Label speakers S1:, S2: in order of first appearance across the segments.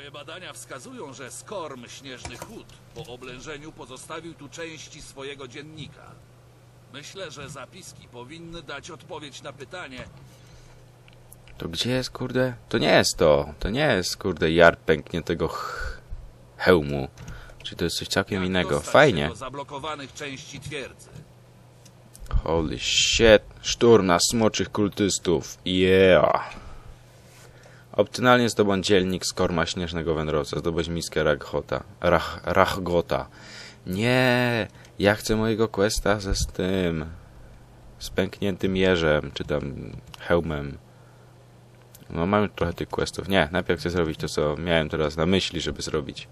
S1: Moje badania wskazują, że Skorm Śnieżny Chód po oblężeniu pozostawił tu części swojego dziennika. Myślę, że zapiski powinny dać odpowiedź na pytanie,
S2: To gdzie jest, kurde? To nie jest to. To nie jest, kurde, jar pękniętego ch- hełmu. Czyli to jest coś całkiem innego. Fajnie.
S1: zablokowanych części twierdzy.
S2: Holy shit. Szturm na smoczych kultystów. Yeah. Opcjonalnie zdobądź dzielnik z korma śnieżnego wędrowca. Zdobądź miskę Raghota. Rach, Rachgota. Nie. Ja chcę mojego questa ze z tym. Z pękniętym jeżem, czy tam hełmem. No mamy trochę tych questów. Nie, najpierw chcę zrobić to, co miałem teraz na myśli, żeby zrobić.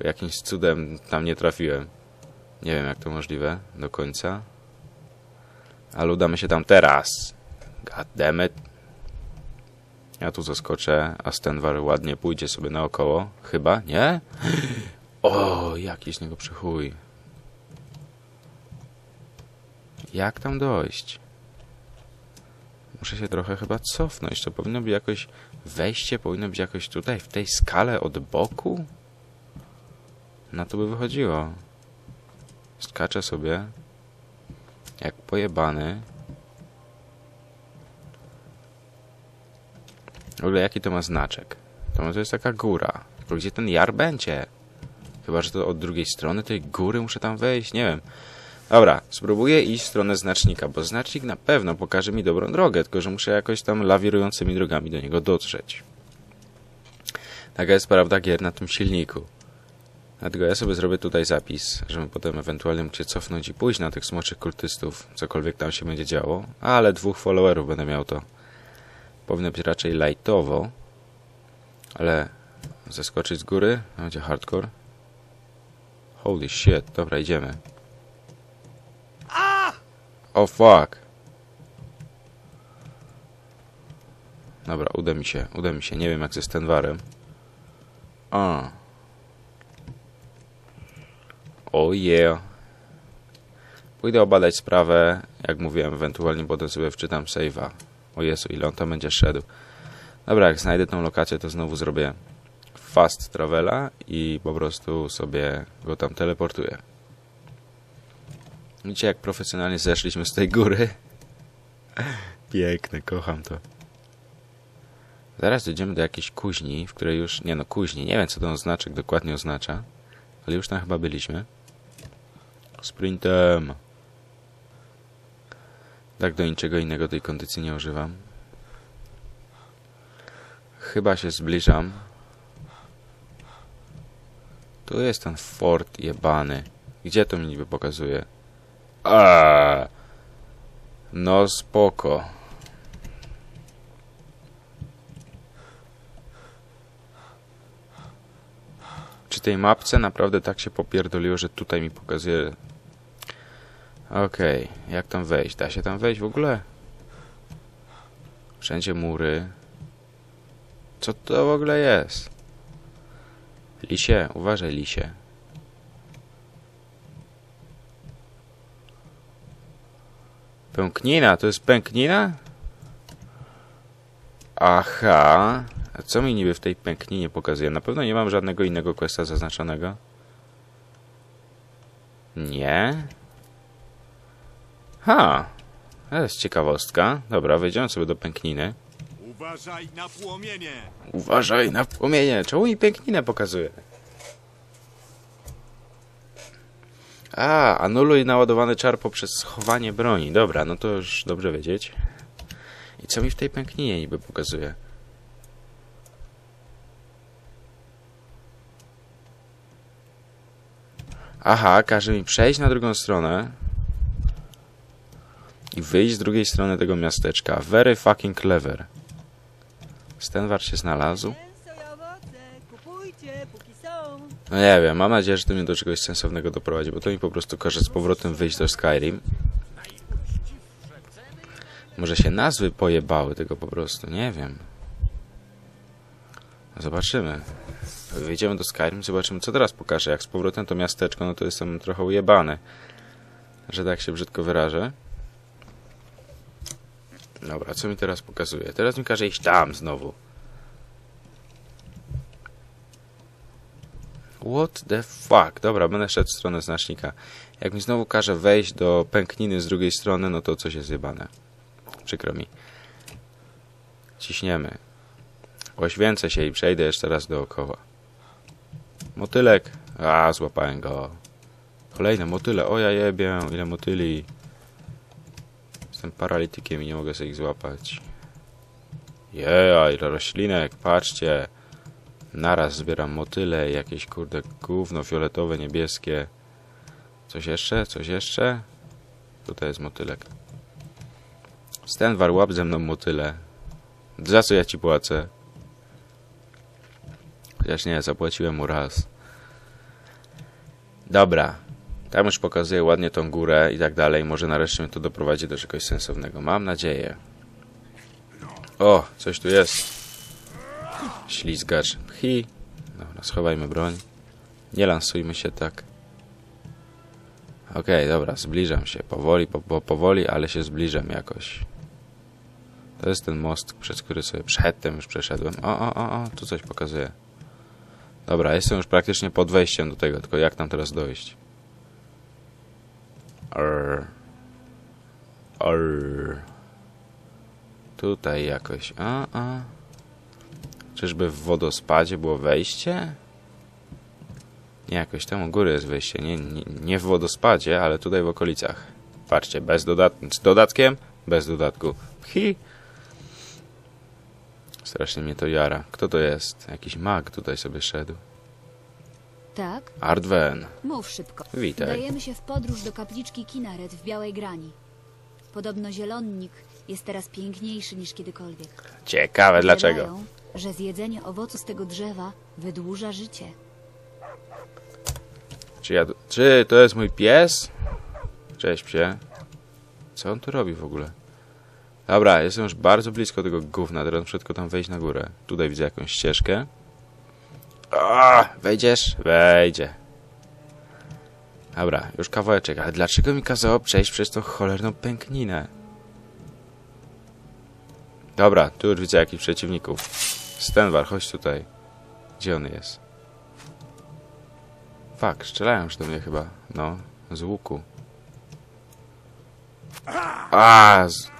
S2: Jakimś cudem tam nie trafiłem. Nie wiem, jak to możliwe do końca. Ale udamy się tam teraz. God damn it. Ja tu zaskoczę, a Stenwar ładnie pójdzie sobie naokoło. Chyba, nie? O, jaki z niego przychuj. Jak tam dojść? Muszę się trochę chyba cofnąć. To powinno być jakoś... Wejście powinno być jakoś tutaj, w tej skale od boku? Na to by wychodziło. Skaczę sobie. Jak pojebany. W ogóle jaki to ma znaczek? To może jest taka góra. Tylko gdzie ten jar będzie? Chyba, że to od drugiej strony tej góry muszę tam wejść? Nie wiem. Dobra, spróbuję iść w stronę znacznika, bo znacznik na pewno pokaże mi dobrą drogę, tylko że muszę jakoś tam lawirującymi drogami do niego dotrzeć. Taka jest prawda gier na tym silniku. Dlatego ja sobie zrobię tutaj zapis, żeby potem ewentualnie mógł się cofnąć i pójść na tych smoczych kultystów, cokolwiek tam się będzie działo, ale dwóch followerów będę miał to. Powinno być raczej lightowo, ale zeskoczyć z góry będzie hardcore. Holy shit, dobra, idziemy. Oh fuck. Dobra, uda mi się, uda mi się. Nie wiem jak ze Stenwarem. A. Oh yeah. Pójdę obadać sprawę, jak mówiłem, ewentualnie potem sobie wczytam save'a. O Jezu, ile on tam będzie szedł. Dobra, jak znajdę tą lokację, to znowu zrobię fast travela i po prostu sobie go tam teleportuję. Widzicie, jak profesjonalnie zeszliśmy z tej góry? Piękne, kocham to. Zaraz dojdziemy do jakiejś kuźni, w której już... Nie no, kuźni, nie wiem co ten znaczek dokładnie oznacza, ale już tam chyba byliśmy. Sprintem. Tak do niczego innego tej kondycji nie używam. Chyba się zbliżam. Tu jest ten fort jebany. Gdzie to mi niby pokazuje? A, No spoko. Czy tej mapce naprawdę tak się popierdoliło, że tutaj mi pokazuje... Okej, jak tam wejść? Da się tam wejść w ogóle? Wszędzie mury. Co to w ogóle jest? Lisie, uważaj lisie. Pęknina, to jest pęknina? Aha. A co mi niby w tej pękninie pokazuje? Na pewno nie mam żadnego innego questa zaznaczonego. Nie. Ha. To jest ciekawostka. Dobra, wejdziemy sobie do pękniny.
S3: Uważaj na płomienie!
S2: Uważaj na płomienie. Czemu mi pękninę pokazuje? A, anuluj naładowany czar poprzez schowanie broni. Dobra, no to już dobrze wiedzieć. I co mi w tej pękninie niby pokazuje? Aha, każe mi przejść na drugą stronę i wyjść z drugiej strony tego miasteczka. Very fucking clever. Stenwar się znalazł. No nie wiem, mam nadzieję, że to mnie do czegoś sensownego doprowadzi, bo to mi po prostu każe z powrotem wyjść do Skyrim. Może się nazwy pojebały tego po prostu, nie wiem. Zobaczymy. Wyjdziemy do Skyrim, zobaczymy co teraz pokaże. Jak z powrotem to miasteczko, no to jestem trochę ujebany. Że tak się brzydko wyrażę. Dobra, co mi teraz pokazuje? Teraz mi każe iść tam znowu. What the fuck? Dobra, będę szedł w stronę znacznika. Jak mi znowu każe wejść do pękniny z drugiej strony, no to coś jest zjebane. Przykro mi. Ciśniemy. Oświęcę się i przejdę jeszcze raz dookoła. Motylek. A, złapałem go. Kolejne motyle. O ja jebię, ile motyli. Jestem paralitykiem i nie mogę sobie ich złapać. Jeja, ile roślinek, patrzcie. Naraz zbieram motyle, jakieś kurde gówno fioletowe, niebieskie. Coś jeszcze? Coś jeszcze? Tutaj jest motylek. Stenwar, łap ze mną motyle. Za co ja ci płacę? Chociaż nie, zapłaciłem mu raz. Dobra. Tam już pokazuję ładnie tą górę i tak dalej. Może nareszcie mnie to doprowadzi do czegoś sensownego. Mam nadzieję. O, coś tu jest. Ślizgacz. Pchi. Dobra, schowajmy broń. Nie lansujmy się tak. Okej, dobra, zbliżam się. Powoli, po, po, powoli, ale się zbliżam jakoś. To jest ten most, przez który sobie przedtem już przeszedłem. O, o, o, o, tu coś pokazuje. Dobra, jestem już praktycznie pod wejściem do tego, tylko jak tam teraz dojść? Arr. Arr. Tutaj jakoś. A, a. Czyżby w wodospadzie było wejście? Nie, jakoś tam u góry jest wejście. Nie, nie, nie w wodospadzie, ale tutaj w okolicach. Patrzcie, bez. Z dodatkiem? Bez dodatku. Hi. Strasznie mnie to jara. Kto to jest? Jakiś mag tutaj sobie szedł.
S4: Tak?
S2: Artwen.
S4: Mów szybko.
S2: Witaj.
S4: Dajemy się w podróż do kapliczki Kinaret w Białej Grani. Podobno zielonnik jest teraz piękniejszy niż kiedykolwiek.
S2: Ciekawe dlaczego.
S4: Powiadają, że zjedzenie owocu z tego drzewa wydłuża życie.
S2: Czy ja... Czy to jest mój pies? Cześć psie. Co on tu robi w ogóle? Dobra, jestem już bardzo blisko tego gówna. Teraz muszę tylko tam wejść na górę. Tutaj widzę jakąś ścieżkę. A, wejdziesz? Wejdzie. Dobra, już kawałeczek. Ale dlaczego mi kazało przejść przez tą cholerną pękninę? Dobra, tu już widzę jakichś przeciwników. Stenwar, chodź tutaj. Gdzie on jest? Fak, strzelają już do mnie chyba. No, z łuku. A, z...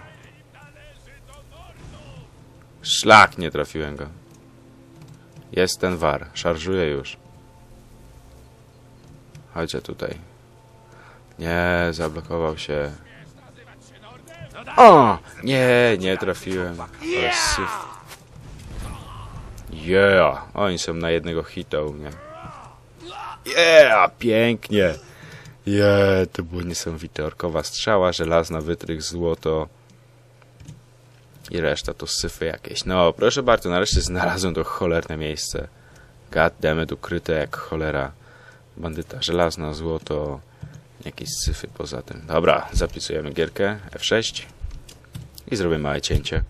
S2: Szlak, nie trafiłem go. Jest ten war, szarżuje już. Chodźcie tutaj. Nie, zablokował się. O! Nie, nie trafiłem. Syf. Yeah! Oni są na jednego hita u mnie. Yeah! Pięknie! Yeah, to było niesamowite. Orkowa strzała, żelazna, wytrych, złoto. I reszta to syfy jakieś. No, proszę bardzo, nareszcie znalazłem to cholerne miejsce. Goddammit, ukryte jak cholera. Bandyta żelazna, złoto. Jakieś syfy poza tym. Dobra, zapisujemy gierkę. F6. I zrobię małe cięcie.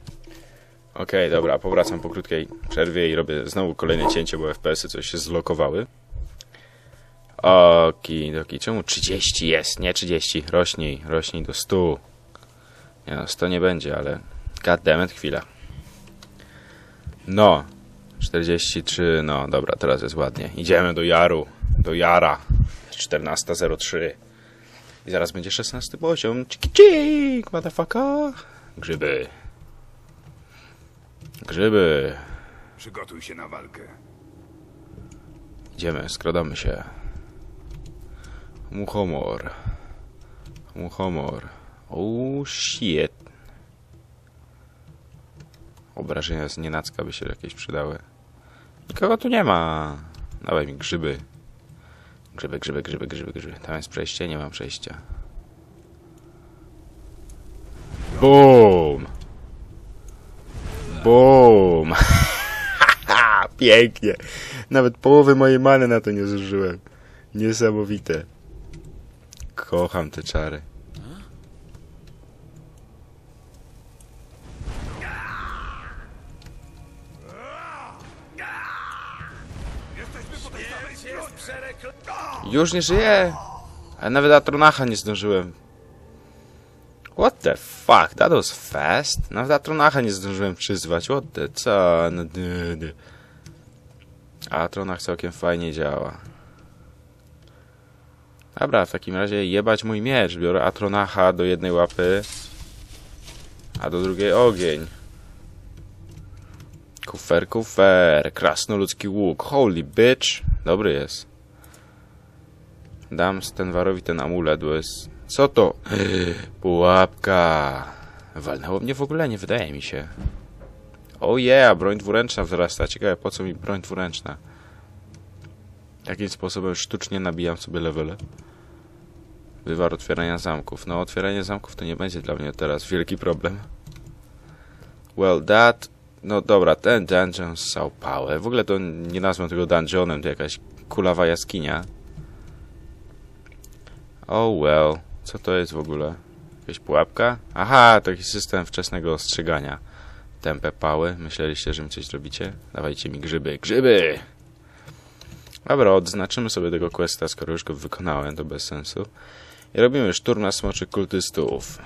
S2: Okej, dobra, powracam po krótkiej przerwie i robię znowu kolejne cięcie, bo FPS-y coś się zlokowały. Okidoki, czemu 30 jest? Nie 30, rośnij, rośnij do 100. Nie no, 100 nie będzie, ale goddammit, chwila. No, 43, no dobra, teraz jest ładnie. Idziemy do Jaru, do Jara. 14.03. I zaraz będzie 16 poziom. Ciki cik, motherfucker. Grzyby. Grzyby.
S3: Przygotuj się na walkę.
S2: Idziemy, skradamy się. Muchomor. Muchomor. Oh shit. Obrażenia z nienacka by się jakieś przydały. Nikogo tu nie ma. Dawaj mi grzyby. Grzyby, grzyby, grzyby, grzyby, grzyby. Tam jest przejście? Nie mam przejścia. Boom! Boom! Pięknie. Nawet połowy mojej many na to nie zużyłem. Niesamowite. Kocham te czary. Już nie żyje. A nawet Atronacha nie zdążyłem. What the fuck? That was fast. Nawet Atronacha nie zdążyłem przyzwać. What the... Co? No. A Atronach całkiem fajnie działa. Dobra, w takim razie jebać mój miecz. Biorę Atronacha do jednej łapy, a do drugiej ogień. Kufer, kufer. Krasnoludzki łuk. Holy bitch. Dobry jest. Dam Stenwarowi ten amulet, bo jest... Co to? Pułapka. Walnęło mnie w ogóle, nie wydaje mi się. O yeah, broń dwuręczna wzrasta. Ciekawe, po co mi broń dwuręczna? Jakim sposobem sztucznie nabijam sobie levele? Wywar otwierania zamków. No, otwieranie zamków to nie będzie dla mnie teraz wielki problem. Well, that... No dobra, ten dungeon ssał pałę. W ogóle to nie nazwę tego dungeonem, to jakaś kulawa jaskinia. Oh well. Co to jest w ogóle? Jakaś pułapka? Aha, taki system wczesnego ostrzegania. Tempę pały. Myśleliście, że mi coś zrobicie? Dawajcie mi grzyby. Grzyby! Dobra, odznaczymy sobie tego questa, skoro już go wykonałem, to bez sensu. I robimy szturm na smoczy kultystów.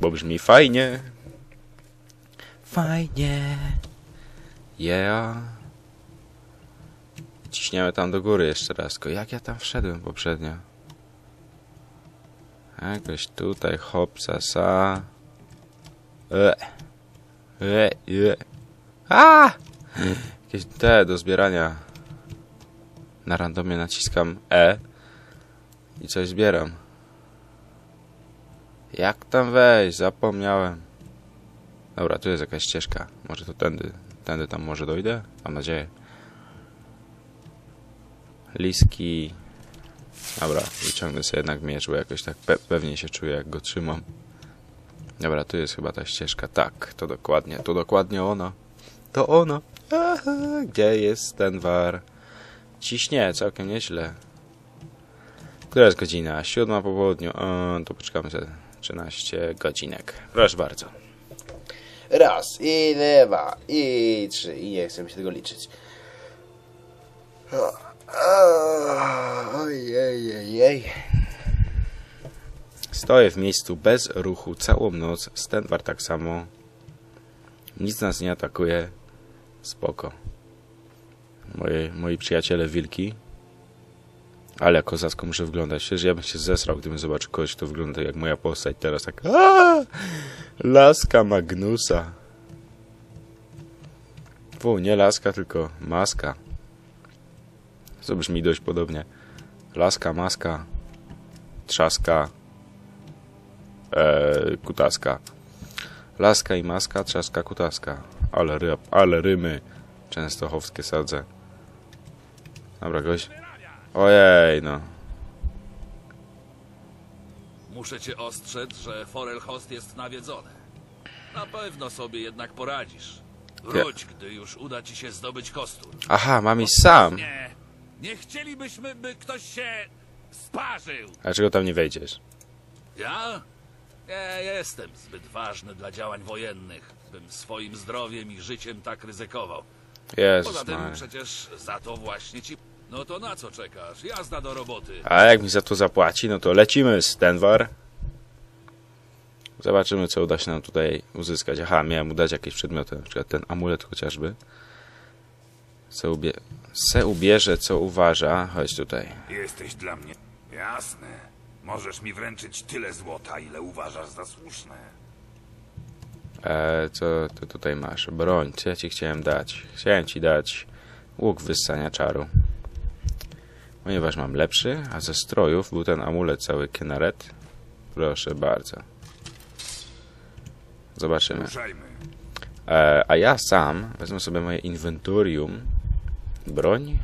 S2: Bo brzmi fajnie. Fajnie. Yeah. Ciśniemy tam do góry jeszcze raz. Tylko jak ja tam wszedłem poprzednio? Jakoś tutaj, hop, sa. E. E, e. A! Jakieś te do zbierania. Na randomie naciskam E i coś zbieram. Jak tam wejść? Zapomniałem. Dobra, tu jest jakaś ścieżka. Może to tędy. Tędy tam może dojdę? Mam nadzieję. Liski. Dobra, wyciągnę sobie jednak miecz, bo jakoś tak pe pewnie się czuję, jak go trzymam. Dobra, tu jest chyba ta ścieżka. Tak, to dokładnie, to dokładnie ono. To ono. Aha, gdzie jest ten war? Ciśnie, całkiem nieźle. Która jest godzina? Siódma po południu. O, to poczekamy sobie 13 godzinek. Proszę bardzo.
S5: Raz, i dwa, i trzy, i nie chcę mi się tego liczyć. Ojej.
S2: Stoję w miejscu bez ruchu całą noc. Stenwar tak samo. Nic nas nie atakuje. Spoko. Moje, moi przyjaciele wilki. Ale kozacko muszę wyglądać. Przecież ja bym się zesrał, gdybym zobaczył kogoś, kto wygląda jak moja postać teraz. Tak. Aaa! Laska Magnusa. Fu, nie laska, tylko maska. To brzmi dość podobnie. Laska, maska, trzaska, e, kutaska. Laska i maska, trzaska, kutaska. Ale, ry, ale rymy częstochowskie sadzę. Dobra, gość. Ojej, no.
S1: Muszę cię ostrzec, że Forelhost jest nawiedzony. Na pewno sobie jednak poradzisz. Wróć, gdy już uda ci się zdobyć kostur.
S2: Aha, mam iść sam.
S1: Nie, nie chcielibyśmy, by ktoś się sparzył.
S2: A dlaczego tam nie wejdziesz?
S1: Ja? Nie jestem zbyt ważny dla działań wojennych, bym swoim zdrowiem i życiem tak ryzykował. Poza
S2: Jezus
S1: tym
S2: Maria.
S1: przecież za to właśnie ci... No to na co czekasz? Jazda do roboty.
S2: A jak mi za to zapłaci, no to lecimy z Denver. Zobaczymy, co uda się nam tutaj uzyskać. Aha, miałem mu dać jakieś przedmioty, na przykład ten amulet chociażby. Se, ubie se ubierze, co uważa. Chodź tutaj.
S3: Jesteś dla mnie. Jasne. Możesz mi wręczyć tyle złota, ile uważasz za słuszne.
S2: E, co ty tutaj masz? Broń, co ja ci chciałem dać? Chciałem ci dać łuk wyssania czaru. Ponieważ mam lepszy, a ze strojów był ten amulet cały Kenaret. Proszę bardzo. Zobaczymy. E, a ja sam wezmę sobie moje inwentarium, broń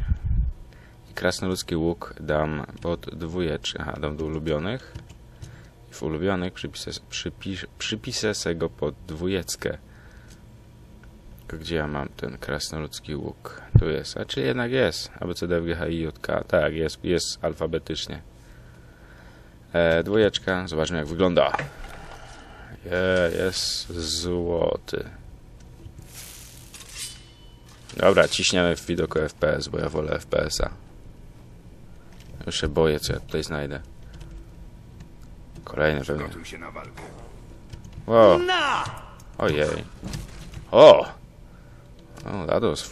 S2: i krasnoludzki łuk dam pod dwójeczkę. Aha, dam do ulubionych. I w ulubionych przypiszę, przypisz, przypiszę se go pod dwójeckę. Tylko Gdzie ja mam ten krasnoludzki łuk? Tu jest. A czy jednak jest? A. Tak, jest, jest alfabetycznie. E, dwójeczka. Zobaczmy jak wygląda. Je, jest złoty. Dobra, ciśniemy w widoku FPS, bo ja wolę FPS-a. Już się boję, co ja tutaj znajdę. Kolejny pewnie.
S3: Gotuj się na walkę.
S2: Wow. Ojej. O! Oh, that was